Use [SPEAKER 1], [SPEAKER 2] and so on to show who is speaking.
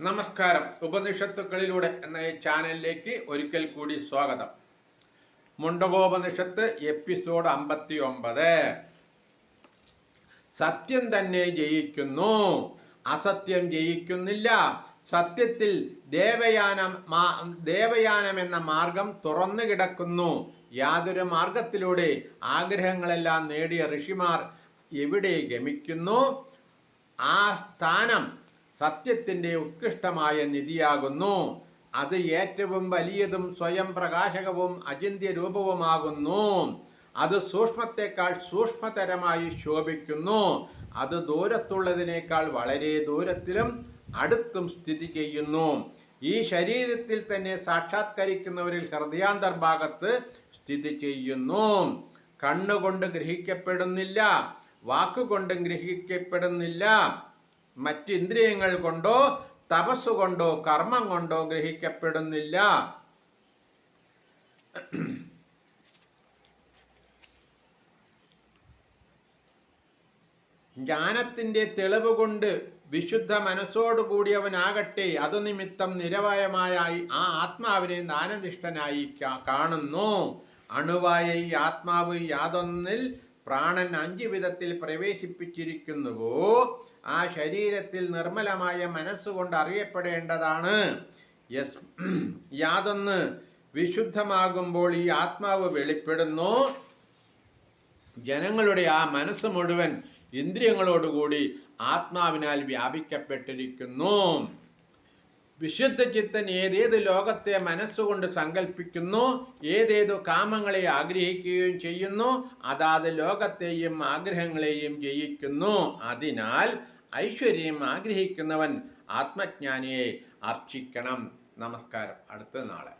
[SPEAKER 1] നമസ്കാരം. ഉപനിഷത്തുക്കളിലൂടെ എന്ന ഈ ചാനലിലേക്ക് ഒരിക്കൽ കൂടി സ്വാഗതം. മുണ്ടകോപനിഷത്ത് എപ്പിസോഡ് അമ്പത്തി ഒമ്പത് സത്യം തന്നെ ജയിക്കുന്നു. അസത്യം ജയിക്കുന്നില്ല. സത്യത്തിൽ ദേവയാനം ദേവയാനം എന്ന മാർഗം തുറന്നു കിടക്കുന്നു. യാതൊരു മാർഗത്തിലൂടെ ആഗ്രഹങ്ങളെല്ലാം നേടിയ ഋഷിമാർ എവിടെ ഗമിക്കുന്നു? ആ സ്ഥാനം സത്യത്തിന്റെ ഉത്കൃഷ്ടമായ നിധിയാകുന്നു. അത് ഏറ്റവും വലിയതും സ്വയം പ്രകാശകവും അചിന്ത്യ രൂപവുമാകുന്നു. അത് സൂക്ഷ്മത്തെക്കാൾ സൂക്ഷ്മതരമായി ശോഭിക്കുന്നു. അത് ദൂരത്തുള്ളതിനേക്കാൾ വളരെ ദൂരത്തിലും അടുത്തും സ്ഥിതി ചെയ്യുന്നു. ഈ ശരീരത്തിൽ തന്നെ സാക്ഷാത്കരിക്കുന്നവരിൽ ഹൃദയാന്തർഭാഗത്ത് സ്ഥിതി ചെയ്യുന്നു. കണ്ണുകൊണ്ട് ഗ്രഹിക്കപ്പെടുന്നില്ല വാക്കുകൊണ്ടും ഗ്രഹിക്കപ്പെടുന്നില്ല മറ്റിന്ദ്രിയങ്ങൾ കൊണ്ടോ തപസ് കൊണ്ടോ കർമ്മം കൊണ്ടോ ഗ്രഹിക്കപ്പെടുന്നില്ല. ജ്ഞാനത്തിന്റെ തെളിവ് കൊണ്ട് വിശുദ്ധ മനസ്സോടുകൂടിയവനാകട്ടെ അതു നിമിത്തം നിരവയമായ ആ ആത്മാവിനെ ദാനനിഷ്ഠനായി കാണുന്നു. അണുവായ ഈ ആത്മാവ് യാതൊന്നിൽ പ്രാണൻ അഞ്ച് വിധത്തിൽ പ്രവേശിപ്പിച്ചിരിക്കുന്നുവോ ആ ശരീരത്തിൽ നിർമ്മലമായ മനസ്സുകൊണ്ട് അറിയപ്പെടേണ്ടതാണ്. യസ് യാതൊന്ന് വിശുദ്ധമാകുമ്പോൾ ഈ ആത്മാവ് വെളിപ്പെടുന്നു. ജനങ്ങളുടെ ആ മനസ്സ് മുഴുവൻ ഇന്ദ്രിയങ്ങളോടുകൂടി ആത്മാവിനാൽ വ്യാപിക്കപ്പെട്ടിരിക്കുന്നു. വിശുദ്ധ ചിത്തൻ ഏതേത് ലോകത്തെ മനസ്സുകൊണ്ട് സങ്കല്പിക്കുന്നു ഏതേതു കാമങ്ങളെ ആഗ്രഹിക്കുകയും ചെയ്യുന്നു അതാത് ലോകത്തെയും ആഗ്രഹങ്ങളെയും ജയിക്കുന്നു. അതിനാൽ ഐശ്വര്യം ആഗ്രഹിക്കുന്നവൻ ആത്മജ്ഞാനിയെ അർച്ചിക്കണം. നമസ്കാരം. അടുത്ത നാളെ.